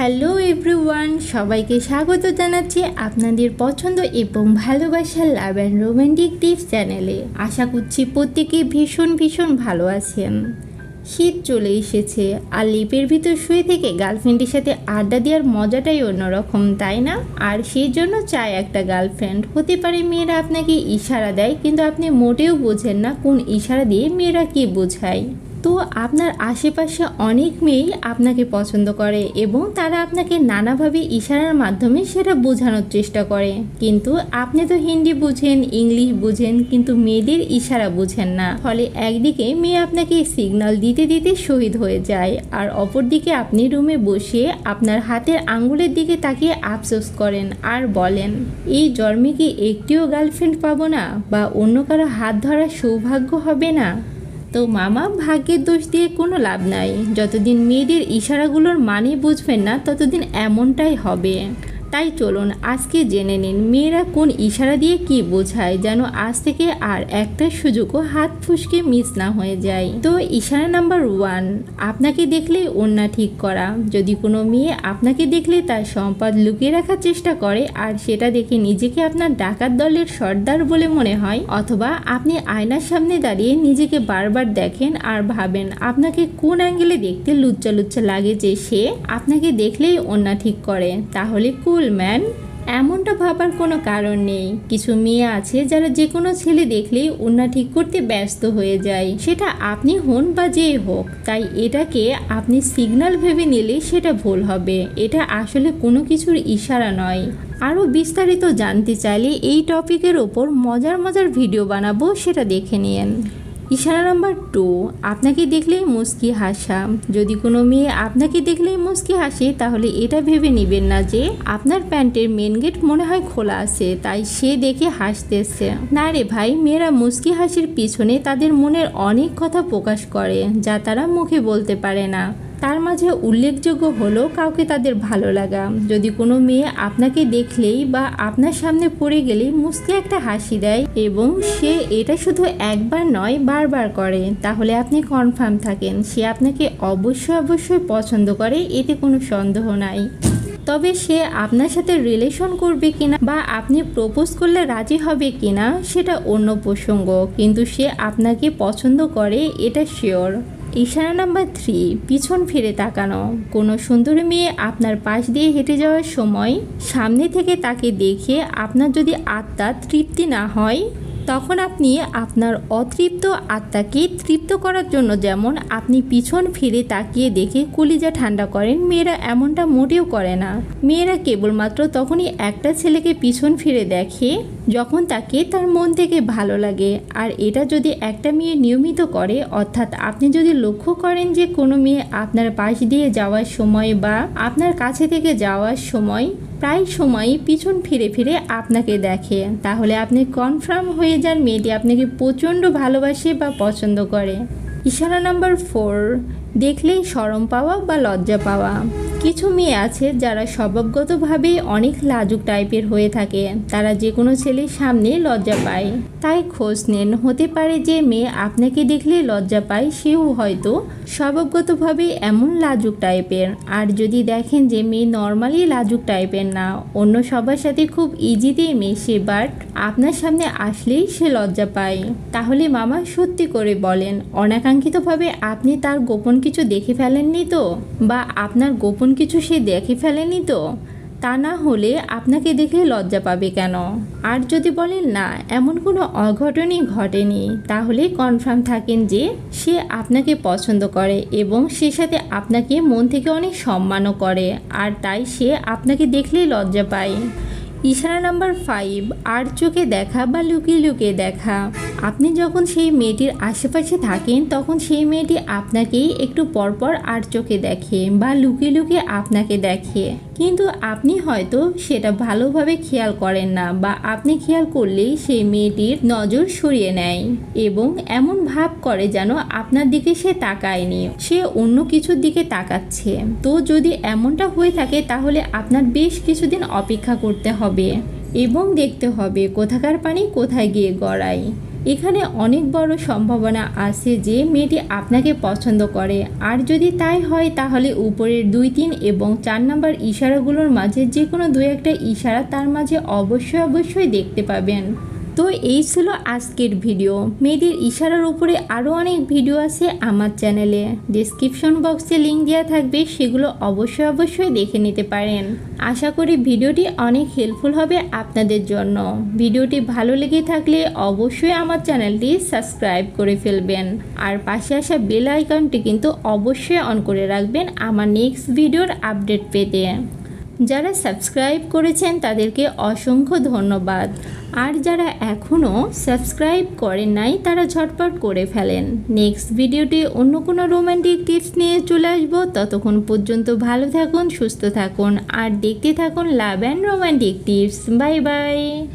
Hello everyone, সবাইকে স্বাগত জানাচ্ছি আপনাদের পছন্দ এবং ভালোবাসার লাভ অ্যান্ড রোমান্টিক টিপস চ্যানেলে আশা করছি প্রত্যেকে ভীষণ ভীষণ ভালো আছেন। শীত চলে এসেছে আর লিপের ভিতর শুয়ে থেকে গার্লফ্রেন্ডের সাথে আড্ডা দেওয়ার মজাটাই অন্যরকম, তাই না? আর সেই জন্য চায় একটা গার্লফ্রেন্ড হতে পারে মেয়েরা আপনাকে ইশারা দেয়, কিন্তু আপনি মোটেও বোঝেন না কোন ইশারা দিয়ে মেয়েরা কি বোঝায়। তো আপনার আশেপাশে অনেক মেয়েই আপনাকে পছন্দ করে এবং তারা আপনাকে নানাভাবে ইশারার মাধ্যমে সেটা বোঝানোর চেষ্টা করে। কিন্তু আপনি তো হিন্দি বুঝেন, ইংলিশ বুঝেন, কিন্তু মেয়েদের ইশারা বুঝেন না। ফলে একদিকে মেয়ে আপনাকে সিগন্যাল দিতে দিতে শহীদ হয়ে যায়, আর অপরদিকে আপনি রুমে বসে আপনার হাতের আঙ্গুলের দিকে তাকিয়ে আফসোস করেন আর বলেন, এই জন্মে কি একটিও গার্লফ্রেন্ড পাবো না? বা অন্য কারও হাত ধরার সৌভাগ্য হবে না? তো মামা ভাগ্যের দোষ দিয়ে কোনো লাভ নাই। যতদিন মেয়েদের ইশারাগুলোর মানে বুঝবেন না, ততদিন এমনটাই হবে। তাই চলুন আজকে জেনে নিন, মেয়েরা কোন ইশারা দিয়ে কি বোঝায় যেন আজ থেকে আর একটা সুযোগও হাত ফুসকে মিস না হয়ে যায়। তো ইশারা নাম্বার ওয়ান, আপনাকে দেখলে ওন্না ঠিক করা। যদি কোনো মেয়ে আপনাকে দেখলে তার সম্পদ লুকিয়ে রাখার চেষ্টা করে আর সেটা দেখে নিজেকে আপনার ডাকাত দলের সর্দার বলে মনে হয়, অথবা আপনি আয়নার সামনে দাঁড়িয়ে নিজেকে বারবার দেখেন আর ভাবেন, আপনাকে কোন অ্যাঙ্গেলে দেখতে লুচ্চা লুচ্চা লাগে যে সে আপনাকে দেখলেই ওন্না ঠিক করে। তাহলে কুল ম্যান এমনটা ভাবার কোনো কারণ নেই। কিছু মেয়ে আছে যারা যে কোনো ছেলে দেখলেই ওনা ঠিক করতে ব্যস্ত হয়ে যায়। সেটা আপনি হন বা যে হোক, তাই এটাকে আপনি সিগন্যাল ভেবে নিলে সেটা ভুল হবে। এটা আসলে কোনো কিছুর ইশারা নয়। আরও বিস্তারিত জানতে চাইলে এই টপিকের ওপর মজার মজার ভিডিও বানাবো, সেটা দেখে নিন। ইশারা নাম্বার টু, আপনাকে দেখলেই মুস্কি হাসা। যদি কোনো মেয়ে আপনাকে দেখলেই মুস্কি হাসে, তাহলে এটা ভেবে নেবেন না যে আপনার প্যান্টের মেন গেট মনে হয় খোলা আছে, তাই সে দেখে হাসতেছে। না রে ভাই, মেয়েরা মুস্কি হাসির পিছনে তাদের মনের অনেক কথা প্রকাশ করে, যা তারা মুখে বলতে পারে না। তার মাঝে উল্লেখযোগ্য হলো কাউকে তাদের ভালো লাগা। যদি কোনো মেয়ে আপনাকে দেখলেই বা আপনার সামনে পড়ে গেলেই মুসকে একটা হাসি দেয় এবং সে এটা শুধু একবার নয়, বারবার করে, তাহলে আপনি কনফার্ম থাকেন সে আপনাকে অবশ্যই অবশ্যই পছন্দ করে, এতে কোনো সন্দেহ নাই। তবে সে আপনার সাথে রিলেশন করবে কিনা বা আপনি প্রপোজ করলে রাজি হবে কিনা, সেটা অন্য প্রসঙ্গ, কিন্তু সে আপনাকে পছন্দ করে, এটা শিওর ইশারা নাম্বার থ্রি পিছন ফিরে তাকানো। কোনো সুন্দর মেয়ে আপনার পাশ দিয়ে হেঁটে যাওয়ার সময় সামনে থেকে তাকে দেখে আপনার যদি আত্মা তৃপ্তি না হয় তখন আপনি আপনার অতৃপ্ত আত্মাকে তৃপ্ত করার জন্য যেমন আপনি পিছন ফিরে তাকিয়ে দেখে কলিজা ঠান্ডা করেন, মেয়েরা এমনটা মোটেও করে না। মেয়েরা কেবলমাত্র তখনই একটা ছেলেকে পিছন ফিরে দেখে যখন তাকে তার মন থেকে ভালো লাগে। আর এটা যদি একটা মেয়ে নিয়মিত করে, অর্থাৎ আপনি যদি লক্ষ্য করেন যে কোনো মেয়ে আপনার পাশ দিয়ে যাওয়ার সময় বা আপনার কাছে থেকে যাওয়ার সময় প্রায় সময়ই পিছন ফিরে ফিরে আপনাকে দেখে। তাহলে আপনি কনফার্ম হয়ে যান মেয়েটি আপনাকে প্রচণ্ড ভালোবাসে বা পছন্দ করে। ইশারা নাম্বার ফোর দেখলেই সরম পাওয়া বা লজ্জা পাওয়া। কিছু মেয়ে আছে যারা স্বভাবগতভাবে অনেক লাজুক টাইপের হয়ে থাকে। তারা যে কোনো ছেলের সামনে লজ্জা পায়। তাই খোঁজ নেন। হতে পারে যে মেয়ে আপনাকে দেখলে লজ্জা পায়, সেও হয়তো স্বভাবগতভাবে এমন লাজুক টাইপের। আর যদি দেখেন যে মেয়ে নর্মালি লাজুক টাইপের না, অন্য সবার সাথে খুব ইজিতেই মেশে, বাট আপনার সামনে আসলেই সে লজ্জা পায়। তাহলে মামা সত্যি করে বলেন, অনাকাঙ্ক্ষিতভাবে আপনি তার গোপন কিছু দেখে ফেলেননি তো? বা আপনার গোপন কিছু সে দেখে ফেলেনি তো? তা না হলে আপনাকে দেখে লজ্জা পাবে কেন? আর যদি বলেন না, এমন কোনো অঘটনই ঘটেনি, তাহলে কনফার্ম থাকেন যে সে আপনাকে পছন্দ করে এবং সে সাথে আপনাকে মন থেকে অনেক সম্মানও করে, আর তাই সে আপনাকে দেখলেই লজ্জা পায়। ইশারা নাম্বার ফাইভ আর চোখে দেখা বা লুকিয়ে লুকিয়ে দেখা। আপনি যখন সেই মেয়েটির আশেপাশে থাকেন, তখন সেই মেয়েটি আপনাকেই একটু পরপর আর চোখে দেখে বা লুকিয়ে লুকিয়ে আপনাকে দেখে। কিন্তু আপনি হয়তো সেটা ভালোভাবে খেয়াল করেন না বা আপনি খেয়াল করলেই সেই মেয়েটির নজর সরিয়ে নেয় এবং এমন ভাব করে যেন আপনার দিকে সে তাকায়নি, সে অন্য কিছুর দিকে তাকাচ্ছে। তো যদি এমনটা হয়ে থাকে তাহলে আপনার বেশ কিছুদিন অপেক্ষা করতে হবে এবং দেখতে হবে কোথাকার পানি কোথায় গিয়ে গড়ায়। এখানে অনেক বড় সম্ভাবনা আছে যে মেয়েটি আপনাকে পছন্দ করে। আর যদি তাই হয়, তাহলে উপরের দুই, তিন এবং চার নাম্বার ইশারাগুলোর মাঝে যে কোনো দু একটা ইশারা তার মাঝে অবশ্যই অবশ্যই দেখতে পাবেন। তো এই ছিল আজকের ভিডিও। মেয়েদের ইশারার উপরে আরও অনেক ভিডিও আছে আমার চ্যানেলে। ডিসক্রিপশন বক্সে লিঙ্ক দেওয়া থাকবে, সেগুলো অবশ্যই অবশ্যই দেখে নিতে পারেন। আশা করি ভিডিওটি অনেক হেল্পফুল হবে আপনাদের জন্য। ভিডিওটি ভালো লেগে থাকলে অবশ্যই আমার চ্যানেলটি সাবস্ক্রাইব করে ফেলবেন। আর পাশে আসা বেল আইকনটি কিন্তু অবশ্যই অন করে রাখবেন আমার নেক্সট ভিডিওর আপডেট পেতে। যারা সাবস্ক্রাইব করেছেন তাদেরকে অসংখ্য ধন্যবাদ। আর যারা এখনও সাবস্ক্রাইব করেন নাই, তারা ঝটপট করে ফেলেন। নেক্সট ভিডিওটি অন্য কোনো রোম্যান্টিক টিপস নিয়ে চলে আসব। ততক্ষণ পর্যন্ত ভালো থাকুন, সুস্থ থাকুন, আর দেখতে থাকুন love and romantic tips. Bye bye.